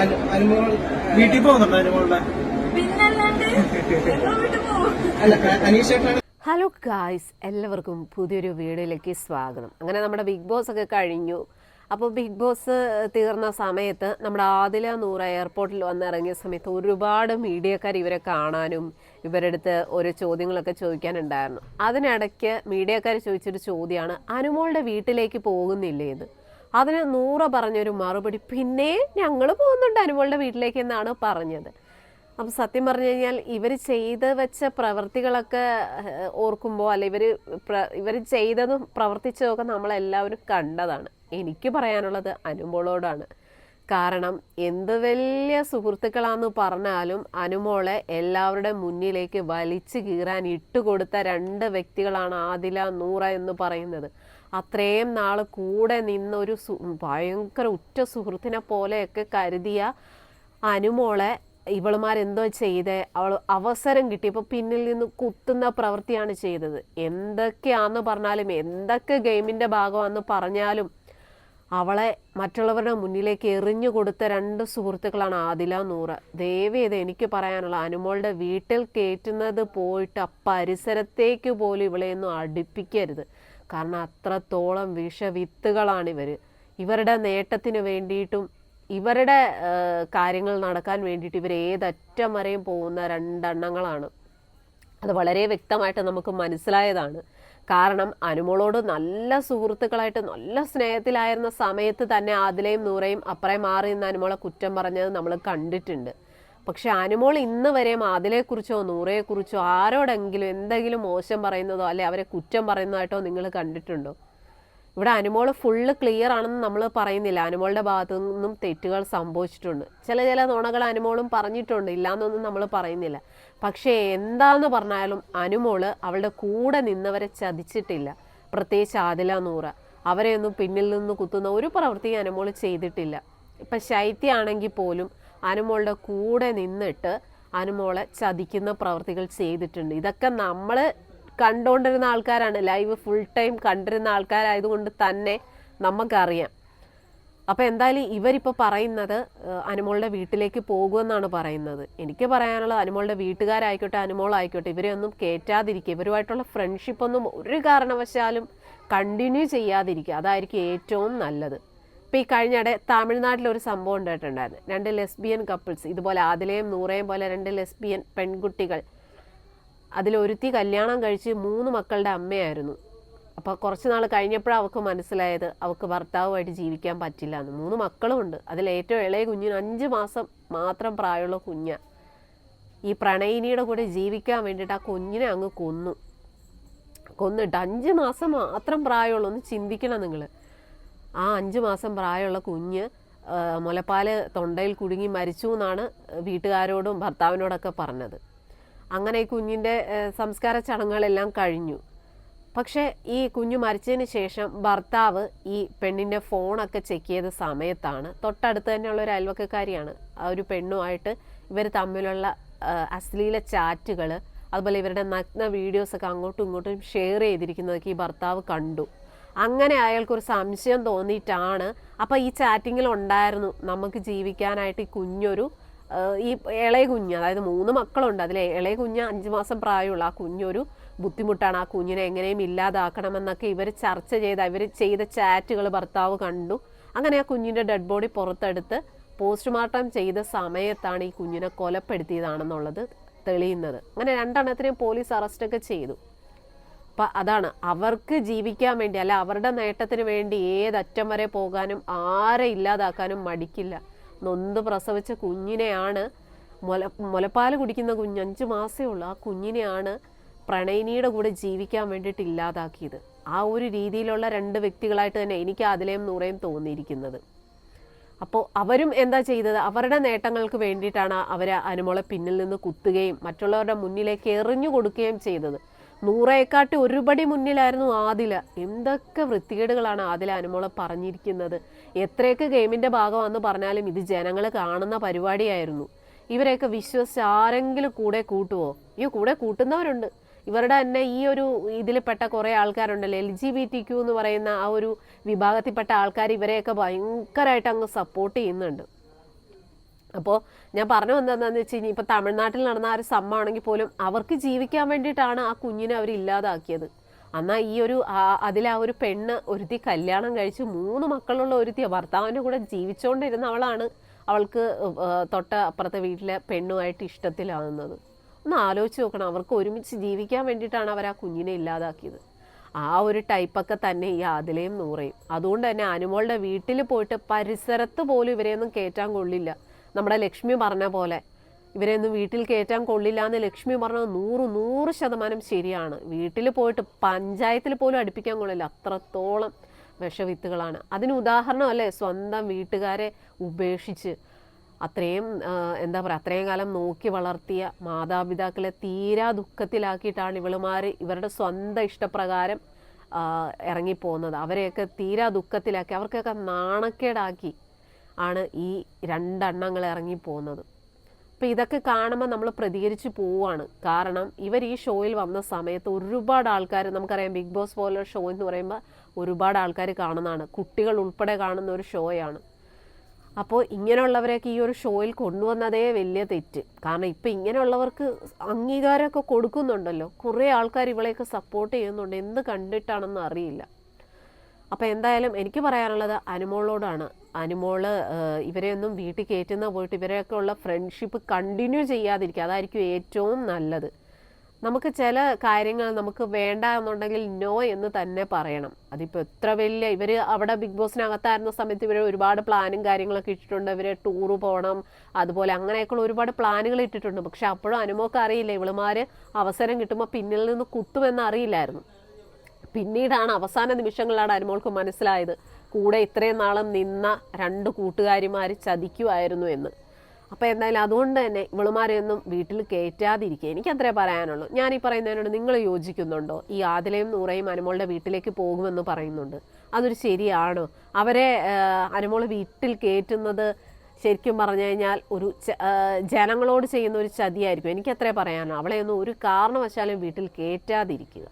അനു- അനുമോൾ വീട്ടിൽ പോകുന്നുണ്ടോ അനുമോളുടെ? ഹലോ ഗായ്സ് എല്ലാവർക്കും പുതിയൊരു വീഡിയോയിലേക്ക് സ്വാഗതം. അങ്ങനെ നമ്മുടെ ബിഗ് ബോസ് ഒക്കെ കഴിഞ്ഞു. അപ്പോൾ ബിഗ് ബോസ് തീർന്ന സമയത്ത് നമ്മുടെ ആദില നൂറ എയർപോർട്ടിൽ വന്നിറങ്ങിയ സമയത്ത് ഒരുപാട് മീഡിയക്കാർ ഇവരെ കാണാനും ഇവരുടെ അടുത്ത് ഓരോ ചോദ്യങ്ങളൊക്കെ ചോദിക്കാനുണ്ടായിരുന്നു. അതിനിടയ്ക്ക് മീഡിയക്കാർ ചോദിച്ചൊരു ചോദ്യമാണ് അനുമോളുടെ വീട്ടിലേക്ക് പോകുന്നില്ലേ എന്ന് അതിന് നൂറ പറഞ്ഞൊരു മറുപടി പിന്നെ ഞങ്ങൾ പോകുന്നുണ്ട് അനുമോളുടെ വീട്ടിലേക്ക് എന്നാണ് പറഞ്ഞത്. അപ്പം സത്യം പറഞ്ഞു കഴിഞ്ഞാൽ ഇവർ ചെയ്ത് വെച്ച പ്രവൃത്തികളൊക്കെ ഓർക്കുമ്പോൾ അല്ല ഇവർ ഇവർ ചെയ്തതും പ്രവർത്തിച്ചതൊക്കെ നമ്മളെല്ലാവരും കണ്ടതാണ്. എനിക്ക് പറയാനുള്ളത് അനുമോളോടാണ്. കാരണം എന്ത് വലിയ സുഹൃത്തുക്കളാന്ന് പറഞ്ഞാലും അനുമോളെ എല്ലാവരുടെ മുന്നിലേക്ക് വലിച്ചു കീറാൻ ഇട്ടുകൊടുത്ത രണ്ട് വ്യക്തികളാണ് ആദില നൂറ എന്ന് പറയുന്നത്. അത്രയും നാൾ കൂടെ നിന്നൊരു സു- ഭയങ്കര ഉറ്റ സുഹൃത്തിനെ പോലെയൊക്കെ കരുതിയ അനുമോളെ ഇവളുമാരെന്തോ ചെയ്തേ. അവൾ അവസരം കിട്ടിയപ്പോൾ പിന്നിൽ നിന്ന് കുത്തുന്ന പ്രവൃത്തിയാണ് ചെയ്തത്. എന്തൊക്കെയാന്ന് പറഞ്ഞാലും എന്തൊക്കെ ഗെയിമിന്റെ ഭാഗമാണെന്ന് പറഞ്ഞാലും അവളെ മറ്റുള്ളവരുടെ മുന്നിലേക്ക് എറിഞ്ഞു കൊടുത്ത രണ്ട് സുഹൃത്തുക്കളാണ് ആദില നൂറ്. ദേവി ഇത് എനിക്ക് പറയാനുള്ള അനുമോളുടെ വീട്ടിൽ കയറ്റുന്നത് പോയിട്ട് ആ പരിസരത്തേക്ക് പോലും ഇവളെയൊന്നും അടുപ്പിക്കരുത്. കാരണം അത്രത്തോളം വിഷവിത്തുകളാണ് ഇവർ ഇവരുടെ നേട്ടത്തിന് വേണ്ടിയിട്ടും ഇവരുടെ കാര്യങ്ങൾ നടക്കാൻ വേണ്ടിയിട്ട് ഇവർ ഏതറ്റം വരെയും പോകുന്ന രണ്ടെണ്ണങ്ങളാണ്. അത് വളരെ വ്യക്തമായിട്ട് നമുക്ക് മനസ്സിലായതാണ്. കാരണം അനുമോളോട് നല്ല സുഹൃത്തുക്കളായിട്ട് നല്ല സ്നേഹത്തിലായിരുന്ന സമയത്ത് തന്നെ ആദിലയും നൂറയും അപ്പുറം മാറി നിന്ന് അനുമോളെ കുറ്റം പറഞ്ഞത് നമ്മൾ കണ്ടിട്ടുണ്ട്. പക്ഷെ അനുമോൾ ഇന്ന് വരെയും ആദിലെക്കുറിച്ചോ നൂറയെക്കുറിച്ചോ ആരോടെങ്കിലും എന്തെങ്കിലും മോശം പറയുന്നതോ അല്ലെ അവരെ കുറ്റം പറയുന്നതായിട്ടോ നിങ്ങൾ കണ്ടിട്ടുണ്ടോ? ഇവിടെ അനുമോൾ ഫുള്ള് ക്ലിയർ ആണെന്ന് നമ്മൾ പറയുന്നില്ല. അനുമോളുടെ ഭാഗത്തു നിന്നും തെറ്റുകൾ സംഭവിച്ചിട്ടുണ്ട്. ചില ചില നുണകൾ അനുമോളും പറഞ്ഞിട്ടുണ്ട്. ഇല്ലാന്നൊന്നും നമ്മൾ പറയുന്നില്ല. പക്ഷേ എന്താന്ന് പറഞ്ഞാലും അനുമോൾ അവളുടെ കൂടെ നിന്നവരെ ചതിച്ചിട്ടില്ല. പ്രത്യേകിച്ച് ആദില നൂറ. അവരെയൊന്നും പിന്നിൽ നിന്ന് കുത്തുന്ന ഒരു പ്രവൃത്തിയും അനുമോൾ ചെയ്തിട്ടില്ല. ഇപ്പം ശൈത്യാണെങ്കിൽ പോലും അനുമോളുടെ കൂടെ നിന്നിട്ട് അനുമോളെ ചതിക്കുന്ന പ്രവൃത്തികൾ ചെയ്തിട്ടുണ്ട്. ഇതൊക്കെ നമ്മൾ കണ്ടുകൊണ്ടിരുന്ന ആൾക്കാരാണ്. ലൈവ് ഫുൾ ടൈം കണ്ടിരുന്ന ആൾക്കാരായതുകൊണ്ട് തന്നെ നമുക്കറിയാം. അപ്പോൾ എന്തായാലും ഇവരിപ്പോൾ പറയുന്നത് അനുമോളുടെ വീട്ടിലേക്ക് പോകുമെന്നാണ് പറയുന്നത്. എനിക്ക് പറയാനുള്ളത് അനുമോളുടെ വീട്ടുകാരായിക്കോട്ടെ അനുമോളായിക്കോട്ടെ ഇവരെ ഒന്നും കയറ്റാതിരിക്കുക ഇവരുമായിട്ടുള്ള ഫ്രണ്ട്ഷിപ്പൊന്നും ഒരു കാരണവശാലും കണ്ടിന്യൂ ചെയ്യാതിരിക്കുക. അതായിരിക്കും ഏറ്റവും നല്ലത്. ഇപ്പോൾ ഈ കഴിഞ്ഞിടെ തമിഴ്നാട്ടിൽ ഒരു സംഭവം ഉണ്ടായിട്ടുണ്ടായിരുന്നു. രണ്ട് ലെസ്ബിയൻ കപ്പിൾസ് ഇതുപോലെ ആദിലയും നൂറയും പോലെ രണ്ട് ലെസ്ബിയൻ പെൺകുട്ടികൾ അതിലൊരുത്തി കല്യാണം കഴിച്ച് മൂന്ന് മക്കളുടെ അമ്മയായിരുന്നു. അപ്പോൾ കുറച്ച് നാൾ കഴിഞ്ഞപ്പോഴാണ് അവൾക്ക് മനസ്സിലായത് അവൾക്ക് ഭർത്താവുമായിട്ട് ജീവിക്കാൻ പറ്റില്ല എന്ന് മൂന്ന് മക്കളും ഉണ്ട്. അതിൽ ഏറ്റവും ഇളയ കുഞ്ഞിന് അഞ്ച് മാസം മാത്രം പ്രായമുള്ള കുഞ്ഞ. ഈ പ്രണയിനിയുടെ കൂടെ ജീവിക്കാൻ വേണ്ടിയിട്ട് ആ കുഞ്ഞിനെ അങ്ങ് കൊന്നു. കൊന്നിട്ട് അഞ്ച് മാസം മാത്രം പ്രായമുള്ളൂ ഒന്ന് ചിന്തിക്കണം നിങ്ങൾ ആ അഞ്ച് മാസം പ്രായമുള്ള കുഞ്ഞ് മുലപ്പാൽ തൊണ്ടയിൽ കുടുങ്ങി മരിച്ചു എന്നാണ് വീട്ടുകാരോടും ഭർത്താവിനോടൊക്കെ പറഞ്ഞത്. അങ്ങനെ ഈ കുഞ്ഞിന്റെ സംസ്കാര ചടങ്ങുകളെല്ലാം കഴിഞ്ഞു. പക്ഷേ ഈ കുഞ്ഞു മരിച്ചതിന് ശേഷം ഭർത്താവ് ഈ പെണ്ണിന്റെ ഫോണൊക്കെ ചെക്ക് ചെയ്ത സമയത്താണ് തൊട്ടടുത്ത് തന്നെയുള്ള ഒരു അയൽവക്കക്കാരിയാണ് ആ ഒരു പെണ്ണുമായിട്ട് ഇവർ തമ്മിലുള്ള അശ്ലീല ചാറ്റുകൾ അതുപോലെ ഇവരുടെ നഗ്ന വീഡിയോസൊക്കെ അങ്ങോട്ടും ഇങ്ങോട്ടും ഷെയർ ചെയ്തിരിക്കുന്നതൊക്കെ ഈ ഭർത്താവ് കണ്ടു. അങ്ങനെ അയാൾക്കൊരു സംശയം തോന്നിയിട്ടാണ്. അപ്പോൾ ഈ ചാറ്റിങ്ങിൽ ഉണ്ടായിരുന്നു നമുക്ക് ജീവിക്കാനായിട്ട് ഈ കുഞ്ഞൊരു ഈ ഇളയ കുഞ്ഞ് അതായത് മൂന്ന് മക്കളുണ്ട്. അതിലെ ഇളയ കുഞ്ഞ് അഞ്ച് മാസം പ്രായമുള്ള ആ കുഞ്ഞൊരു ബുദ്ധിമുട്ടാണ്. ആ കുഞ്ഞിനെ എങ്ങനെയും ഇല്ലാതാക്കണമെന്നൊക്കെ ഇവർ ചർച്ച ചെയ്ത് ഇവർ ചെയ്ത ചാറ്റുകൾ ഭർത്താവ് കണ്ടു. അങ്ങനെ ആ കുഞ്ഞിന്റെ ഡെഡ് ബോഡി പുറത്തെടുത്ത് പോസ്റ്റ്മോർട്ടം ചെയ്ത സമയത്താണ് ഈ കുഞ്ഞിനെ കൊലപ്പെടുത്തിയതാണെന്നുള്ളത് തെളിയുന്നത്. അങ്ങനെ രണ്ടെണ്ണത്തിനെയും പോലീസ് അറസ്റ്റൊക്കെ ചെയ്തു. അപ്പം അതാണ് അവർക്ക് ജീവിക്കാൻ വേണ്ടി അല്ല അവരുടെ നേട്ടത്തിന് വേണ്ടി ഏതറ്റം വരെ പോകാനും ആരെ ഇല്ലാതാക്കാനും മടിക്കില്ല. നൊന്ത് പ്രസവിച്ച കുഞ്ഞിനെയാണ് മുല മുലപ്പാൽ കുടിക്കുന്ന കുഞ്ഞ് അഞ്ച് മാസേ ഉള്ളൂ ആ കുഞ്ഞിനെയാണ് പ്രണയിനിയുടെ കൂടെ ജീവിക്കാൻ വേണ്ടിയിട്ട് ഇല്ലാതാക്കിയത്. ആ ഒരു രീതിയിലുള്ള രണ്ട് വ്യക്തികളായിട്ട് തന്നെ എനിക്ക് അതിലേയും നൂറേയും തോന്നിയിരിക്കുന്നത്. അപ്പോൾ അവരും എന്താ ചെയ്തത്? അവരുടെ നേട്ടങ്ങൾക്ക് വേണ്ടിയിട്ടാണ് അവർ അനുമോളെ പിന്നിൽ നിന്ന് കുത്തുകയും മറ്റുള്ളവരുടെ മുന്നിലേക്ക് എറിഞ്ഞു കൊടുക്കുകയും ചെയ്തത്. നൂറേക്കാട്ടി ഒരുപടി മുന്നിലായിരുന്നു ആദില. എന്തൊക്കെ വൃത്തികേടുകളാണ് ആദില അനുമോളെ പറഞ്ഞിരിക്കുന്നത്. എത്രയൊക്കെ ഗെയിമിന്റെ ഭാഗമാണെന്ന് പറഞ്ഞാലും ഇത് ജനങ്ങൾ കാണുന്ന പരിപാടിയായിരുന്നു. ഇവരെയൊക്കെ വിശ്വസിച്ച് ആരെങ്കിലും കൂടെ കൂട്ടുവോ? ഈ കൂടെ കൂട്ടുന്നവരുണ്ട്. ഇവരുടെ തന്നെ ഈ ഒരു ഇതിൽപ്പെട്ട കുറേ ആൾക്കാരുണ്ടല്ലോ. L G B T Q എന്ന് പറയുന്ന ആ ഒരു വിഭാഗത്തിൽപ്പെട്ട ആൾക്കാർ ഇവരെയൊക്കെ ഭയങ്കരമായിട്ട് അങ്ങ് സപ്പോർട്ട് ചെയ്യുന്നുണ്ട്. അപ്പോൾ ഞാൻ പറഞ്ഞു വന്നതെന്ന് വെച്ച് കഴിഞ്ഞാൽ ഇപ്പോൾ തമിഴ്നാട്ടിൽ നടന്ന ആ ഒരു സമ്മാണെങ്കിൽ പോലും അവർക്ക് ജീവിക്കാൻ വേണ്ടിയിട്ടാണ് ആ കുഞ്ഞിനെ അവർ ഇല്ലാതാക്കിയത്. എന്നാൽ ഈ ഒരു അതിൽ ആ ഒരു പെണ്ണ് ഒരുത്തി കല്യാണം കഴിച്ച് മൂന്ന് മക്കളുള്ള ഒരുത്തി ഭർത്താവിന്റെ കൂടെ ജീവിച്ചുകൊണ്ടിരുന്ന അവളാണ് അവൾക്ക് തൊട്ട അപ്പുറത്തെ വീട്ടിലെ പെണ്ണുമായിട്ട് ഇഷ്ടത്തിലാവുന്നത്. ഒന്ന് ആലോചിച്ച് നോക്കണം. അവർക്ക് ഒരുമിച്ച് ജീവിക്കാൻ വേണ്ടിയിട്ടാണ് അവർ ആ കുഞ്ഞിനെ ഇല്ലാതാക്കിയത്. ആ ഒരു ടൈപ്പൊക്കെ തന്നെ ഈ ആദിലയും നൂറയും. അതുകൊണ്ട് തന്നെ അനുമോളുടെ വീട്ടിൽ പോയിട്ട് പരിസരത്ത് പോലും ഇവരെയൊന്നും കയറ്റാൻ കൊള്ളില്ല. നമ്മുടെ ലക്ഷ്മി പറഞ്ഞ പോലെ ഇവരെയൊന്നും വീട്ടിൽ കയറ്റാൻ കൊള്ളില്ല എന്ന് ലക്ഷ്മി പറഞ്ഞത് നൂറ് നൂറ് ശതമാനം ശരിയാണ്. വീട്ടിൽ പോയിട്ട് പഞ്ചായത്തിൽ പോലും അടുപ്പിക്കാൻ കൊള്ളില്ല. അത്രത്തോളം വിഷവിത്തുകളാണ്. അതിന് ഉദാഹരണം ഉദാഹരണമല്ലേ? സ്വന്തം വീട്ടുകാരെ ഉപേക്ഷിച്ച് അത്രയും എന്താ പറയുക അത്രയും കാലം നോക്കി വളർത്തിയ മാതാപിതാക്കളെ തീരാ ദുഃഖത്തിലാക്കിയിട്ടാണ് ഇവളുമാർ ഇവരുടെ സ്വന്തം ഇഷ്ടപ്രകാരം ഇറങ്ങിപ്പോകുന്നത്. അവരെയൊക്കെ തീരാ ദുഃഖത്തിലാക്കി അവർക്കൊക്കെ നാണക്കേടാക്കി ആണ് ഈ രണ്ടെണ്ണങ്ങൾ ഇറങ്ങിപ്പോകുന്നത് അപ്പോൾ ഇതൊക്കെ കാണുമ്പോൾ നമ്മൾ പ്രതികരിച്ച് പോവുകയാണ് കാരണം ഇവർ ഈ ഷോയിൽ വന്ന സമയത്ത് ഒരുപാട് ആൾക്കാർ നമുക്കറിയാം ബിഗ് ബോസ് പോലുള്ള ഷോ എന്ന് പറയുമ്പോൾ ഒരുപാട് ആൾക്കാർ കാണുന്നതാണ്. കുട്ടികൾ ഉൾപ്പെടെ കാണുന്ന ഒരു ഷോയാണ്. അപ്പോൾ ഇങ്ങനെയുള്ളവരെയൊക്കെ ഈ ഒരു ഷോയിൽ കൊണ്ടുവന്നതേ വലിയ തെറ്റ്. കാരണം ഇപ്പം ഇങ്ങനെയുള്ളവർക്ക് അംഗീകാരമൊക്കെ കൊടുക്കുന്നുണ്ടല്ലോ. കുറേ ആൾക്കാർ ഇവളെയൊക്കെ സപ്പോർട്ട് ചെയ്യുന്നുണ്ട്. എന്ത് കണ്ടിട്ടാണെന്ന് അറിയില്ല. അപ്പോൾ എന്തായാലും എനിക്ക് പറയാനുള്ളത് അനുമോളോടാണ്. അനുമോൾ ഇവരെ ഇവരെയൊന്നും വീട്ടിൽ കയറ്റുന്ന പോയിട്ട് ഇവരെയൊക്കെ ഉള്ള ഫ്രണ്ട്ഷിപ്പ് കണ്ടിന്യൂ ചെയ്യാതിരിക്കുക. അതായിരിക്കും ഏറ്റവും നല്ലത്. നമുക്ക് ചില കാര്യങ്ങൾ നമുക്ക് വേണ്ട എന്നുണ്ടെങ്കിൽ നോ എന്ന് തന്നെ പറയണം. അതിപ്പോൾ എത്ര വലിയ ഇവർ അവിടെ ബിഗ് ബോസിനകത്തായിരുന്ന സമയത്ത് ഇവർ ഒരുപാട് പ്ലാനും കാര്യങ്ങളൊക്കെ ഇട്ടിട്ടുണ്ട്. ഇവർ ടൂറ് പോകണം അതുപോലെ അങ്ങനെയൊക്കെയുള്ള ഒരുപാട് പ്ലാനുകൾ ഇട്ടിട്ടുണ്ട്. പക്ഷെ അപ്പോഴും അനുമോക്ക് അറിയില്ല. ഇവളുമാർ അവസരം കിട്ടുമ്പോൾ പിന്നിൽ നിന്ന് കുത്തുമെന്ന് അറിയില്ലായിരുന്നു. പിന്നീടാണ് അവസാന നിമിഷങ്ങളിലാണ് അനുമോൾക്ക് മനസ്സിലായത്. കൂടെ ഇത്രയും നാളും നിന്ന രണ്ട് കൂട്ടുകാരിമാർ ചതിക്കുമായിരുന്നു എന്ന്. അപ്പോൾ എന്തായാലും അതുകൊണ്ട് തന്നെ ഇവളുമാരെയൊന്നും വീട്ടിൽ കയറ്റാതിരിക്കുക എനിക്കത്രേ പറയാനുള്ളൂ. ഞാൻ ഈ പറയുന്നതിനോട് നിങ്ങൾ യോജിക്കുന്നുണ്ടോ? ഈ ആദിലയും നൂറയും അനുമോളുടെ വീട്ടിലേക്ക് പോകുമെന്ന് പറയുന്നുണ്ട്. അതൊരു ശരിയാണോ? അവരെ അനുമോൾ വീട്ടിൽ കയറ്റുന്നത് ശരിക്കും പറഞ്ഞു കഴിഞ്ഞാൽ ഒരു ജനങ്ങളോട് ചെയ്യുന്ന ഒരു ചതിയായിരിക്കും. എനിക്കത്രേ പറയാനോ അവളെയൊന്നും ഒരു കാരണവശാലും വീട്ടിൽ കയറ്റാതിരിക്കുക